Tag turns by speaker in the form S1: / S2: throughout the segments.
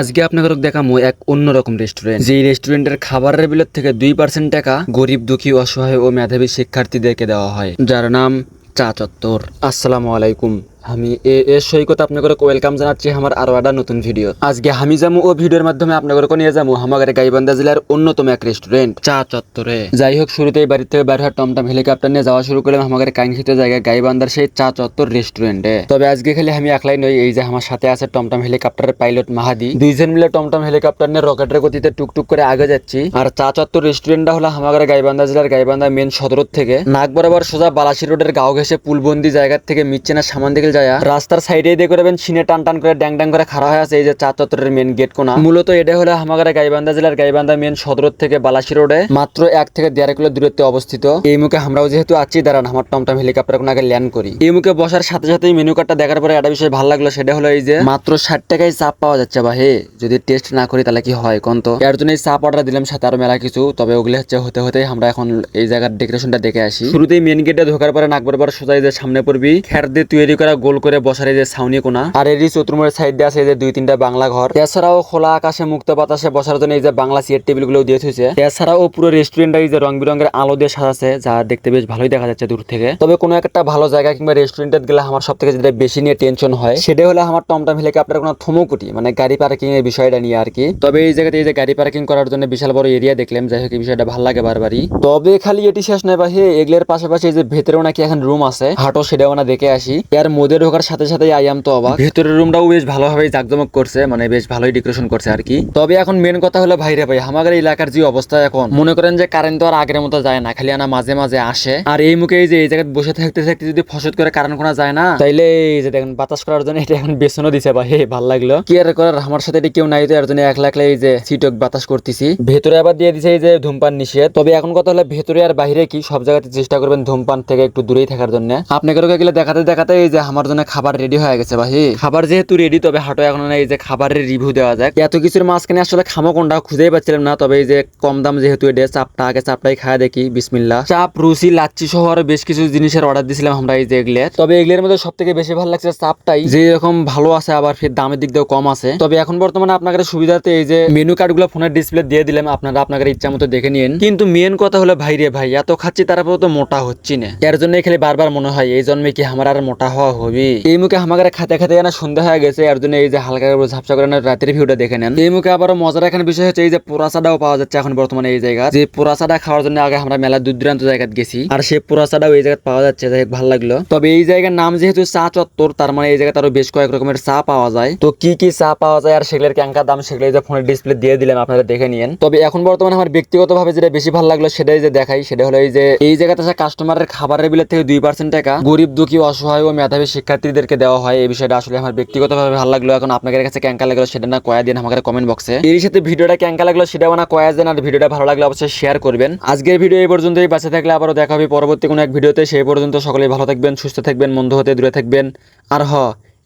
S1: আজকে আপনাদের দেখামো এক অন্যরকম রেস্টুরেন্ট যেই রেস্টুরেন্টের খাবারের বিলের থেকে দুই পার্সেন্ট টাকা গরিব, দুঃখী, অসহায় ও মেধাবী শিক্ষার্থীদেরকে দেওয়া হয়, যার নাম চা চত্বর। আসসালামু আলাইকুম। আমি এ এ সৈকত আপনাদের ওয়েলকাম জানাচ্ছি আমার আরও একটা নতুন ভিডিও আজকে আমি যাব ও ভিডিওর মাধ্যমে আপনাদের নিয়ে যাব আমাদের গাইবান্ধা জেলার অন্যতম এক রেস্টুরেন্ট চা চত্বরে। যাই হোক, শুরুতেই বাড়ি থেকে বের হওয়ার টমটম হেলিকপ্টার নিয়ে যাওয়া শুরু করলাম আমাদের কাঙ্ক্ষিত জায়গায় গাইবান্ধার সেই চা চত্বর রেস্টুরেন্টে তবে আজকে খালি আমি একলাই নই, এই যে আমার সাথে আছে টমটম হেলিকপ্টারের পাইলট মাহাদি। দুইজন মিলে টমটম হেলিকপ্টার নিয়ে রকেটের গতিতে টুকটুক করে আগে যাচ্ছি। আর চা চত্বর রেস্টুরেন্টটা হলো আমাদের গাইবান্ধা জেলার গাইবান্ধা মেন সদর থেকে। নাক বরাবর সোজা বালাসি রোডের গাঁও ঘেসে পুলবন্দি জায়গার থেকে মিচ্ছে না সামান দিকে যায় রাস্তার সাইডে দিয়ে করবেন সিনে টান টান করে ড্যাং ড্যাং করে খাড়া হয়ে আছে এই যে চা চত্বরের মেন গেট কোনা। মূলত এটা হলো আমাদের গাইবান্ধা জেলার গাইবান্ধা মেন সদর থেকে বালাসি রোডে, মাত্র এক থেকে দেড় কিলো দূরত্বে অবস্থিত। এই মুখে আমরাও যেহেতু আছি, দাঁড়ান, আমার টমটম হেলিকপ্টার কোনো আগে ল্যান্ড করি। এই মুখে বসার সাথে সাথে মেনু কার্ডটা দেখার পরে একটা বিষয় ভালো লাগল, সেটা হলো এই যে মাত্র ষাট টাকায় চাপ পাওয়া যাচ্ছে, বা হে, যদি টেস্ট না করি তাহলে কি হয় কোন তো? এর জন্য এই চাপ অর্ডার দিলাম সাথে আরও মেলা কিছু, তবে ওগুলো হচ্ছে হতে হতে আমরা এখন এই জায়গার ডেকোরেশনটা দেখে আসি। শুরুতেই মেন গেটে ঢোকার পরে নাক বরাবর সোজা যে সামনে পড়বি, খের দিয়ে তৈরি করা গোল করে বসার এই যে ছাউনি কোনা আর এরই চতুর্মুখের সাইড দিয়ে আছে এই যে দুই তিনটা বাংলা ঘর। এছাড়াও খোলা আকাশে, মুক্ত বাতাসে বসার জন্য এই যে বাংলা চেয়ার টেবিলগুলো দিয়ে থুইছে। এছাড়াও পুরো রেস্টুরেন্টটা এই যে রং বেরঙের আলো দিয়ে সাজাছে যা দেখতে বেশ ভালোই দেখা যাচ্ছে দূর থেকে। তবে কোনো একটা ভালো জায়গা কিংবা রেস্টুরেন্টে গেলে আমার সব থেকে যেটা বেশি নিয়ে টেনশন হয় সেটা হলো আমার টমটম হেলেকে আপনার কোনো থমকুটি মানে গাড়ি পার্কিং এর বিষয়টা নিয়ে আর কি। তবে এই জায়গাতে এই যে গাড়ি পার্কিং করার জন্য বিশাল বড় এরিয়া দেখলাম, যাই হোক এই বিষয়টা ভালো লাগে বারবারই। তবে খালি এটি শেষ নয় বা হে, এগুলোর পাশাপাশি এই যে ভেতরেও নাকি এখন রুম আছে হাঁটো সেটাও না দেখে আসি। এর মধ্যে ঢোকার সাথে সাথে আইয়াম তো অবাক। ভেতরের রুমটাও বেশ ভালোভাবে জাকজমক করছে মানে বেশ ভালোই ডেকোরেশন করছে আর কি। তবে এখন মেন কথা হলো ভাইরে ভাই আমাদের এলাকার যে অবস্থা এখন মনে করেন যে কারেন্ট তো আর আগের মতো যায় না খালি আনা মাঝে মাঝে আসে। আর এই মুখে এই যে এই জায়গায় বসে থাকতে থাকতে যদি ফসত করে কারেন্ট কোনা যায় না তাইলে এই যে দেখেন বাতাস করার জন্য এটা এখন বেসনও দিছে ভাই হে ভালো লাগল। কি আর করার আমার সাথে এটি কেউ নাই তো এর জন্য একলা একলা এই যে সিটক বাতাস করতেছি। ভেতরে আবার দিয়ে দিছে এই যে ধূমপান নিষেধ। তবে এখন কথা হলো ভেতরে আর বাইরে কি সব জায়গাতে চেষ্টা করবেন ধূমপান থেকে একটু দূরেই থাকার জন্য। আপনাকে গেলে দেখাতে দেখাতে এই যে আমার জন্য খাবার রেডি হয়ে গেছে ভাই খাবার যেহেতু রেডি তবে হাটো এখন এই যে খাবারের রিভিউ দেওয়া যাক। এত কিছুর মাঝখানে আসলে খামো কোনটা খুঁজেই পাচ্ছিলাম না, তবে এই যে কম দাম যেহেতু এটা, চাপটা আগে চাপটাই খাওয়া দেখি বিসমিল্লা চাপ, রুচি, লাচ্ছি সহ আরও বেশ কিছু জিনিসের অর্ডার দিছিলাম আমরা এই যে এগুলো তবে এগুলোর মধ্যে সব থেকে বেশি ভালো লাগছে চাপটাই, যে এরকম ভালো আছে, আবার ফের দামের দিক দিয়েও কম আছে। তবে এখন বর্তমানে আপনাদের সুবিধাতে এই যে মেনু কার্ডগুলো ফোনের ডিসপ্লে দিয়ে দিলাম, আপনারা আপনাদের ইচ্ছা মতো দেখে নিন। কিন্তু মেন কথা হলো ভাই রে ভাই, এত খাচ্ছি তারপর তো মোটা হচ্ছি না। এর জন্য খালি বারবার মনে হয়, এই জন্মে কি আমার আর মোটা হওয়া হবে। এই মুখে আমাদের খাতে খাতে না সন্ধ্যা হয়ে গেছে, এর জন্য এই যে হালকা করে ঝাপসা করে রাতের ভিউটা দেখে নেন। এই মুখে আবার মজার এখানে বিষয় হচ্ছে এই যে পোড়াচাটাও পাওয়া যাচ্ছে এখন বর্তমানে এই জায়গা যে পোড়াচাটা খাওয়ার জন্য আগে আমরা মেলা দূর দূরান্ত জায়গায় গেছি, আর সেই পোড়াচাটাও এই জায়গায় পাওয়া যাচ্ছে, যাই ভালো লাগল। তবে এই জায়গার নাম যেহেতু চা চত্বর, তার মানে এই জায়গায় আরও বেশ কয়েক রকমের চা পাওয়া যায়। তো কি কি চা পাওয়া যায় আর সেগুলোর ক্যাঙ্কা দাম সেগুলো যে ফোনের ডিসপ্লে দিয়ে দিলাম, আপনারা দেখে নিন তবে এখন বর্তমানে আমার ব্যক্তিগতভাবে যেটা বেশি ভালো লাগল সেটাই যে দেখাই, সেটা হলো এই যে এই জায়গাতে কাস্টমারের খাবারের বিলের থেকে দুই পার্সেন্ট টাকা। গরিব, দুঃখী, অসহায় ও মেধাবী শিক্ষার্থীদেরকে দেওয়া হয়, এই বিষয়টা আসলে আমার ব্যক্তিগতভাবে ভালো লাগল। এখন আপনাদের কাছে ক্যাঙ্কা লাগল সেটা না কয়া দিন আমাদের কমেন্ট বক্সে এর সাথে ভিডিওটা ক্যাঙ্কা লাগল সেটা না কয়া দেন, আর ভিডিওটা ভালো লাগলে অবশ্যই শেয়ার করবেন। আজকের ভিডিও এই পর্যন্তই বাঁচে থাকলে আবারও দেখা হবে পরবর্তী কোনো এক ভিডিওতে। সেই পর্যন্ত সকলেই ভালো থাকবেন, সুস্থ থাকবেন মন্দ হতে দূরে থাকবেন। আর হ,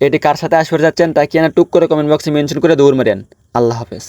S1: এটি কার সাথে আসবে যাচ্ছেন তা কি না টুক করে কমেন্ট বক্সে মেনশন করে দৌড় মারেন। আল্লাহ হাফেজ।